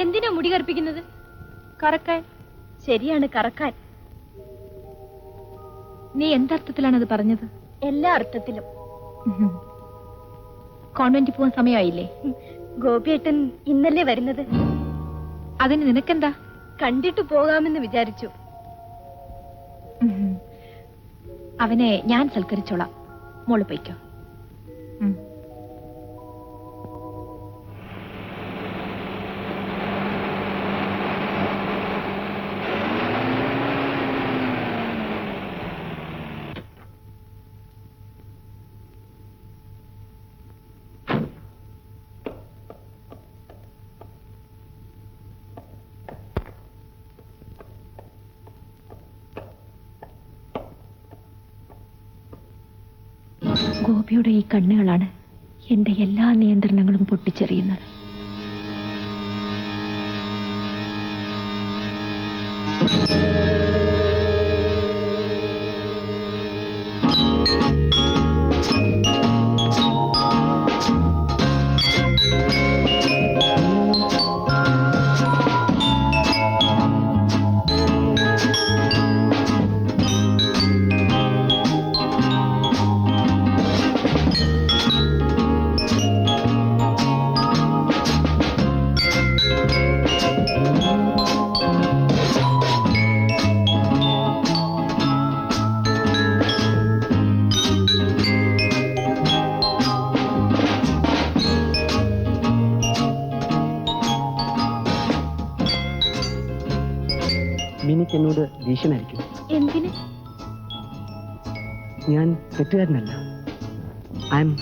എന്തിനാ മുടി കറുപ്പിക്കുന്നത്? കറക്കാൻ. ശരിയാണ് കറക്കാൻ. നീ എന്തർത്ഥത്തിലാണ് അത് പറഞ്ഞത്? എല്ലാ അർത്ഥത്തിലും. കോൺവെന്റിൽ പോകാൻ സമയമായില്ലേ? ഗോപിയേട്ടൻ ഇന്നല്ലേ വരുന്നത്? അതിന് നിനക്കെന്താ? കണ്ടിട്ട് പോകാമെന്ന് വിചാരിച്ചു. അവനെ ഞാൻ സൽക്കരിച്ചോളാം. മോൾ പൊയ്ക്കോ. ഗോപിയുടെ ഈ കണ്ണുകളാണ് എന്റെ എല്ലാ നിയന്ത്രണങ്ങളും പൊട്ടിച്ചെറിയുന്നത്. ഞാൻ തെറ്റുകാരനല്ല. ഐ എം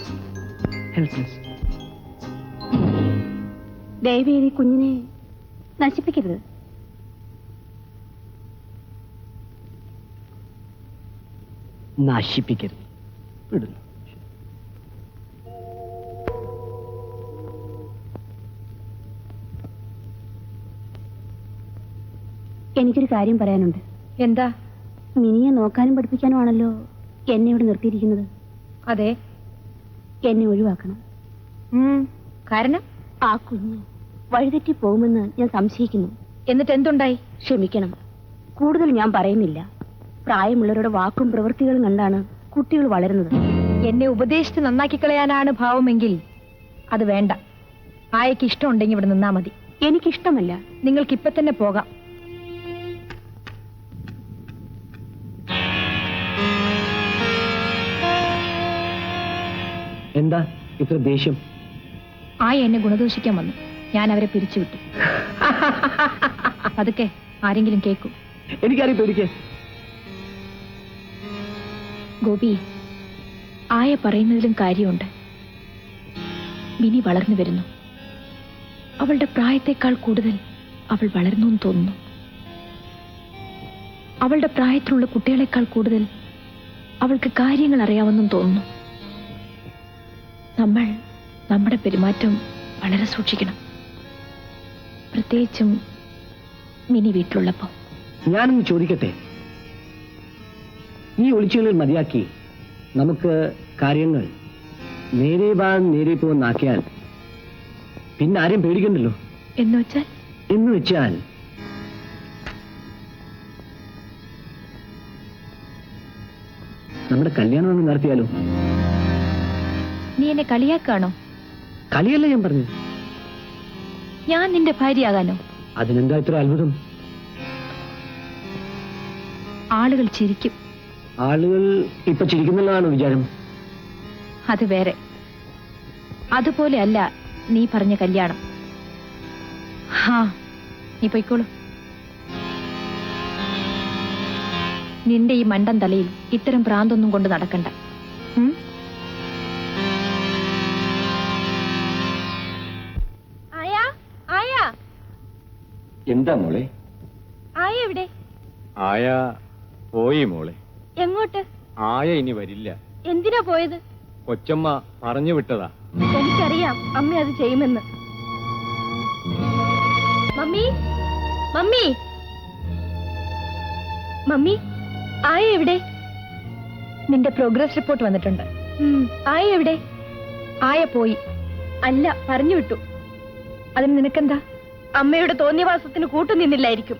ഹെൽപ്ലെസ് ദയവേദി കുഞ്ഞിനെ നശിപ്പിക്കരുത്. നശിപ്പിക്കരുത്. വിടുന്നു. എനിക്കൊരു കാര്യം പറയാനുണ്ട്. എന്താ? മിനിയെ നോക്കാനും പഠിപ്പിക്കാനുമാണല്ലോ. എന്നെ ഇവിടെ നിർത്തിയിരിക്കുന്നത്. അതെ. എന്നെ ഒഴിവാക്കണം. കാരണം? ആ കുഞ്ഞ് വഴിതെറ്റി പോകുമെന്ന് ഞാൻ സംശയിക്കുന്നു. എന്നിട്ട് എന്തുണ്ടായി? ക്ഷമിക്കണം. കൂടുതൽ ഞാൻ പറയുന്നില്ല. പ്രായമുള്ളവരുടെ വാക്കും പ്രവൃത്തികളും കണ്ടാണ് കുട്ടികൾ വളരുന്നത്. എന്നെ ഉപദേശിച്ച് നന്നാക്കി കളയാനാണ് ഭാവമെങ്കിൽ അത് വേണ്ട. ആയക്ക് ഇഷ്ടമുണ്ടെങ്കിൽ ഇവിടെ നിന്നാ മതി. എനിക്കിഷ്ടമല്ല. നിങ്ങൾക്ക് ഇപ്പൊ തന്നെ പോകാം. ഇത്ര ദേഷ്യം. ആയ എന്നെ ഗുണദോഷിക്കാൻ വന്നു. ഞാൻ അവരെ പിരിച്ചുവിട്ടു. അതൊക്കെ ആരെങ്കിലും കേൾക്കും എനിക്കറിയാം പേടിക്ക് ഗോപി ആയ പറയുന്നതിലും കാര്യമുണ്ട്. മിനി വളർന്നു വരുന്നു. അവളുടെ പ്രായത്തെക്കാൾ കൂടുതൽ അവൾ വളർന്നു എന്ന് തോന്നുന്നു. അവളുടെ പ്രായത്തിലുള്ള കുട്ടികളെക്കാൾ കൂടുതൽ അവൾക്ക് കാര്യങ്ങൾ അറിയാമെന്നും തോന്നുന്നു. നമ്മൾ നമ്മുടെ പെരുമാറ്റം വളരെ സൂക്ഷിക്കണം. പ്രത്യേകിച്ചും മിനി വീട്ടിലുള്ളപ്പോൾ. ഞാനൊന്ന് ചോദിക്കട്ടെ? ഈ ഒളിച്ചുകളിൽ മതിയാക്കി നമുക്ക് കാര്യങ്ങൾ നേരെ വാ നേരെ പോകുന്നാക്കിയാൽ പിന്നെ ആരും പേടിക്കണ്ടല്ലോ? എന്ന് വെച്ചാൽ? എന്ന് വെച്ചാൽ നമ്മുടെ കല്യാണം ഒന്ന് നടത്തിയാലോ? നീ എന്നെ കളിയാക്കാണോ? കളിയല്ല ഞാൻ പറഞ്ഞു ഞാൻ നിന്റെ ഭാര്യയാകാനോ? അതിനെന്താ ഇത്ര അത്ഭുതം? ആളുകൾ ചിരിക്കും. ആളുകൾ ഇപ്പൊ ചിരിക്കുന്നതാണ് വിചാരം? അത് വേറെ. അതുപോലെ അല്ല നീ പറഞ്ഞ കല്യാണം. ഹാ നീ പൊയ്ക്കോളൂ. നിന്റെ ഈ മണ്ടൻ തലയിൽ ഇത്തരം ഭ്രാന്തൊന്നും കൊണ്ട് നടക്കണ്ട. എന്താ മോളെ? ആയ എവിടെ? ആയ പോയി മോളെ. എങ്ങോട്ട്? ആയ ഇനി വരില്ല. എന്തിനാ പോയത്? കൊച്ചമ്മ പറഞ്ഞു വിട്ടതാ. എനിക്കറിയാം അമ്മ അത് ചെയ്യുമെന്ന്. മമ്മി? മമ്മി? മമ്മി ആയ എവിടെ? നിന്റെ പ്രോഗ്രസ് റിപ്പോർട്ട് വന്നിട്ടുണ്ട്. ആയ എവിടെ? ആയ പോയി. അല്ല പറഞ്ഞു വിട്ടു. അതിന് നിനക്കെന്താ? അമ്മയുടെ തോന്നിയവാസത്തിന് കൂട്ടുനിന്നില്ലായിരിക്കും.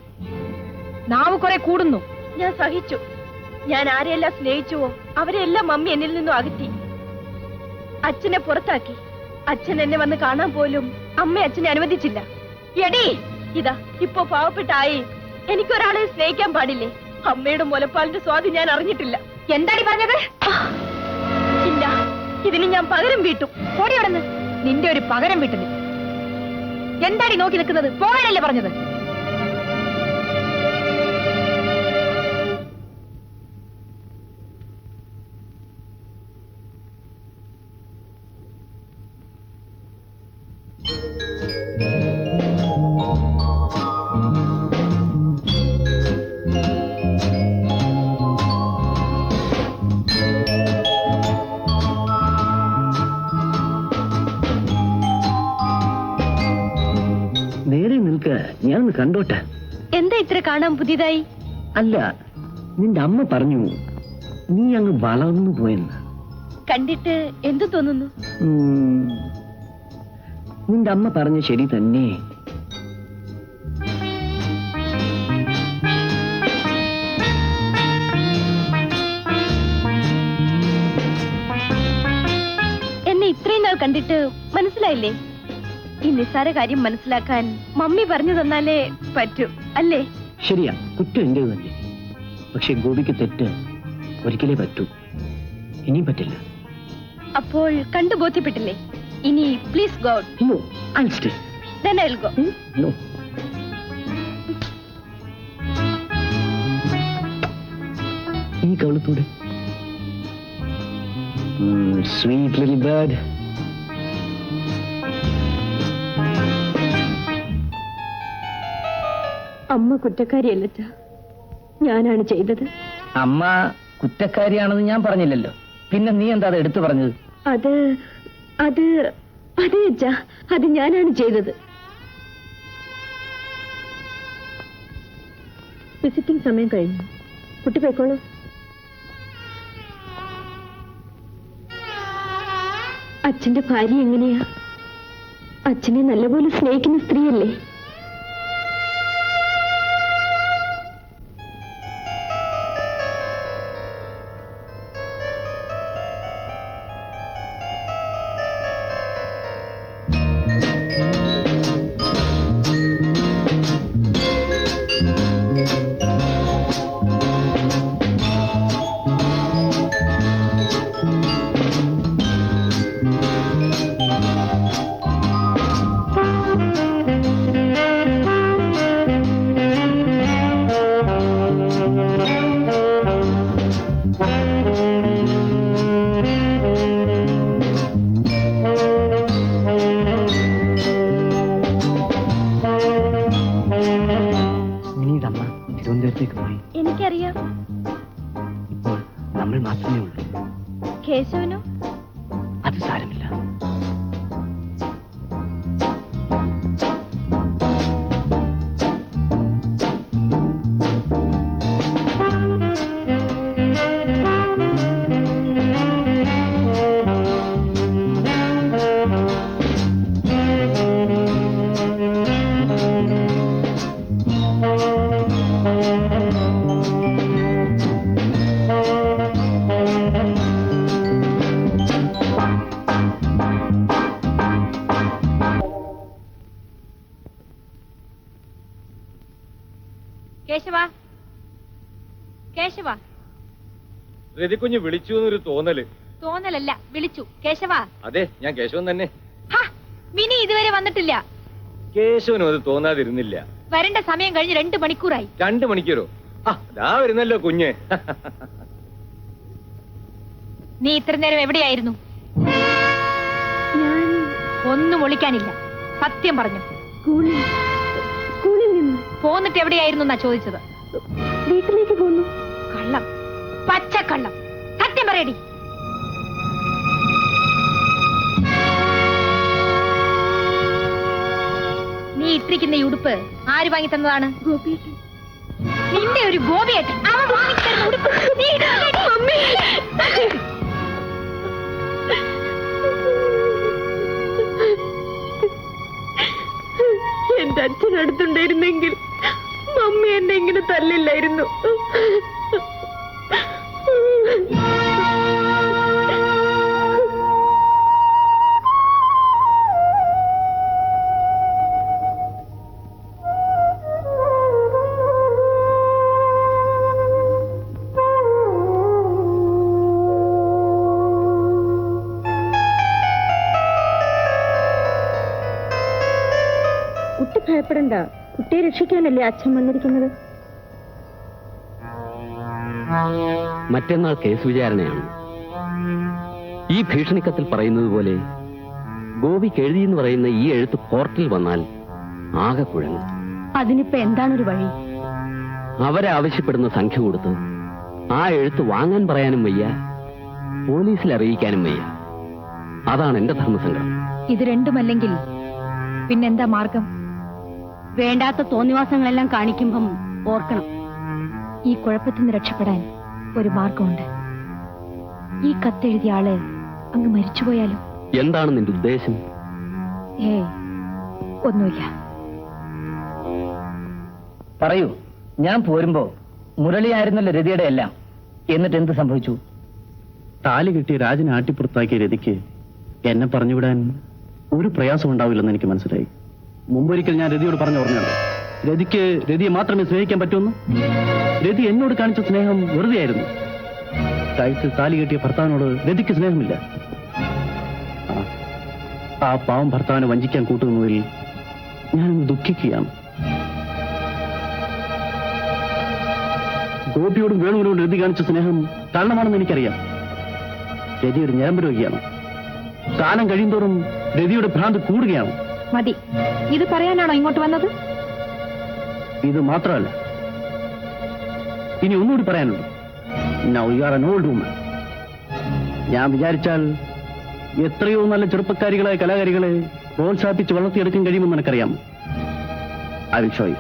നാവ് കുറെ കൂടുന്നു. ഞാൻ സഹിച്ചു. ഞാൻ ആരെയെല്ലാം സ്നേഹിച്ചുവോ അവരെല്ലാം മമ്മി എന്നിൽ നിന്നും അകറ്റി. അച്ഛനെ പുറത്താക്കി. അച്ഛൻ എന്നെ വന്ന് കാണാൻ പോലും അമ്മ അച്ഛനെ അനുവദിച്ചില്ല. എടി ഇതാ ഇപ്പൊ പാവപ്പെട്ടായി. എനിക്കൊരാളെ സ്നേഹിക്കാൻ പാടില്ലേ? അമ്മയുടെ മുലപ്പാലിന്റെ സ്വാതി ഞാൻ അറിഞ്ഞിട്ടില്ല. എന്താടി പറഞ്ഞത്? ഇല്ല ഇതിന് ഞാൻ പകരം വീട്ടും. ഓടിയോടന്ന് നിന്റെ ഒരു പകരം വീട്ടിൽ എന്താടി നോക്കി നിൽക്കുന്നത്? പോകാനല്ലേ പറഞ്ഞത്? ഞാനൊന്ന് കണ്ടോട്ടെ? എന്താ ഇത്ര കാണാൻ പുതിയതായി? അല്ല നിന്റെ അമ്മ പറഞ്ഞു നീ അങ്ങ് വളർന്നു പോയെന്ന്. കണ്ടിട്ട് എന്തു തോന്നുന്നു. നിന്റെ അമ്മ പറഞ്ഞ ശരി തന്നെ. എന്നെ ഇത്രയും നാൾ കണ്ടിട്ട് മനസ്സിലായില്ലേ? ഈ നിസ്സാര കാര്യം മനസ്സിലാക്കാൻ മമ്മി പറഞ്ഞു തന്നാലേ പറ്റൂ അല്ലേ? ശരിയാ കുറ്റം എന്റേത് തന്നെ. പക്ഷെ ഗോപിക്ക് തെറ്റ് ഒരിക്കലേ പറ്റൂ. ഇനിയും പറ്റില്ല. അപ്പോൾ കണ്ടു ബോധ്യപ്പെട്ടില്ലേ? ഇനി please God No, I'll stay. then I'll go. No. ഈ കവളത്തോടെ. സ്വീറ്റ് ലിറ്റിൽ ബേർഡ് അമ്മ കുറ്റക്കാരിയല്ലച്ച. ഞാനാണ് ചെയ്തത്. അമ്മ കുറ്റക്കാരിയാണെന്ന് ഞാൻ പറഞ്ഞില്ലല്ലോ. പിന്നെ നീ എന്താ അത് എടുത്തു പറഞ്ഞത്? അത് അത് അതെ അച്ഛാ. അത് ഞാനാണ് ചെയ്തത്. വിസിറ്റിംഗ് സമയം കഴിഞ്ഞു. കുട്ടി പോയിക്കോളൂ. അച്ഛന്റെ ഭാര്യ എങ്ങനെയാ? അച്ഛനെ നല്ലപോലെ സ്നേഹിക്കുന്ന സ്ത്രീയല്ലേ? കേശവ. കേശവ. രതിക്കുഞ്ഞ് വിളിച്ചു എന്നൊരു തോന്നൽ. തോന്നലല്ല വിളിച്ചു. കേശവ. അതെ ഞാൻ കേശവൻ തന്നെ. ഹാ, മിനി ഇതുവരെ വന്നിട്ടില്ല. കേശവനും അത് തോന്നാതിരുന്നില്ല. വരേണ്ട സമയം കഴിഞ്ഞ് രണ്ട് മണിക്കൂറായി. രണ്ടു മണിക്കൂറോ? ആ വരുന്നല്ലോ കുഞ്ഞ്. നീ ഇത്ര നേരം എവിടെയായിരുന്നു? ഞാൻ ഒന്നും ഒളിക്കാനില്ല. സത്യം പറഞ്ഞു. സ്കൂളിൽ പോന്നിട്ട് എവിടെയായിരുന്നു എന്നാ ചോദിച്ചത്? വീട്ടിലേക്ക് പോന്നു. കള്ളം. പച്ചക്കള്ളം. സത്യം പറയടി. നീ ഇട്ടിരിക്കുന്ന ഈ ഉടുപ്പ് ആര് വാങ്ങി തന്നതാണ്? ഗോപിയേട്ടൻ. നിന്റെ ഒരു ഗോപിയേട്ടൻ. അവൻ വാങ്ങി തരുന്ന ഉടുപ്പ്. നീ ഇടുന്നില്ലേടി? ഉണ്ടായിരുന്നെങ്കിൽ മമ്മി എന്നെ ഇങ്ങനെ തല്ലില്ലായിരുന്നു. രക്ഷിക്കാനല്ലേ അച്ഛൻ വന്നിരിക്കുന്നത്? മറ്റന്നാൾ കേസ് വിചാരണയാണ്. ഈ ഭീഷണിക്കത്തിൽ പറയുന്നത് പോലെ ഗോപിക്ക് എഴുതിയെന്ന് പറയുന്ന ഈ എഴുത്ത് കോർട്ടിൽ വന്നാൽ ആകെ കുഴങ്ങും. അതിനിപ്പോ എന്താണൊരു വഴി? അവരെ ആവശ്യപ്പെടുന്ന സംഖ്യ കൊടുത്ത് ആ എഴുത്ത് വാങ്ങാൻ പറയാനും വയ്യ പോലീസിൽ അറിയിക്കാനും വയ്യ. അതാണ് എന്റെ ധർമ്മസംഘം ഇത് രണ്ടുമല്ലെങ്കിൽ പിന്നെന്താ മാർഗം? വേണ്ടാത്ത തോന്നിവാസങ്ങളെല്ലാം കാണിക്കുമ്പം ഓർക്കണം. ഈ കുഴപ്പത്തിൽ നിന്ന് രക്ഷപ്പെടാൻ ഒരു മാർഗമുണ്ട്. ഈ കത്തെഴുതിയ ആൾ അങ്ങ് മരിച്ചുപോയാലും. എന്താണ് നിന്റെ ഉദ്ദേശം? ഏ ഒന്നുമില്ല. പറയൂ ഞാൻ പോരുമ്പോ മുരളിയായിരുന്നല്ലോ രതിയുടെ എല്ലാം. എന്നിട്ട് എന്ത് സംഭവിച്ചു? താലി കിട്ടി രാജനെ ആട്ടിപ്പുറത്താക്കിയ രതിക്ക് എന്നെ പറഞ്ഞുവിടാൻ ഒരു പ്രയാസം ഉണ്ടാവില്ലെന്ന് എനിക്ക് മനസ്സിലായി. മുമ്പൊരിക്കൽ ഞാൻ രതിയോട് പറഞ്ഞു ഓർമ്മയുണ്ട്. രതിക്ക് രതിയെ മാത്രമേ സ്നേഹിക്കാൻ പറ്റൂന്ന് രതി എന്നോട് കാണിച്ച സ്നേഹം വെറുതെയായിരുന്നു. കഴുത്തിൽ താലി കെട്ടിയ ഭർത്താവിനോട് രതിക്ക് സ്നേഹമില്ല. ആ, പാവം ഭർത്താവിനെ വഞ്ചിക്കാൻ കൂട്ടുന്നതിൽ ഞാൻ ദുഃഖിക്കുകയാണ്. ഗോപിയോടും വേണുവിനോടും രതി കാണിച്ച സ്നേഹം കാരണമാണെന്ന് എനിക്കറിയാം. രതി ഒരു ഞരമ്പ് രോഗിയാണ്. കാലം കഴിയുന്തോറും രതിയുടെ ഭ്രാന്ത് കൂടുകയാണ്. മതി. ഇത് പറയാനാണോ ഇങ്ങോട്ട് വന്നത്? ഇത് മാത്രമല്ല. ഇനി ഒന്നുകൂടി പറയാനുണ്ട്. Now you are old woman ഞാൻ വിചാരിച്ചാൽ എത്രയോ നല്ല ചെറുപ്പക്കാരികളായ കലാകാരികളെ പ്രോത്സാഹിപ്പിച്ച് വളർത്തിയെടുക്കാൻ കഴിയുമെന്ന് എനിക്കറിയാം. I will show you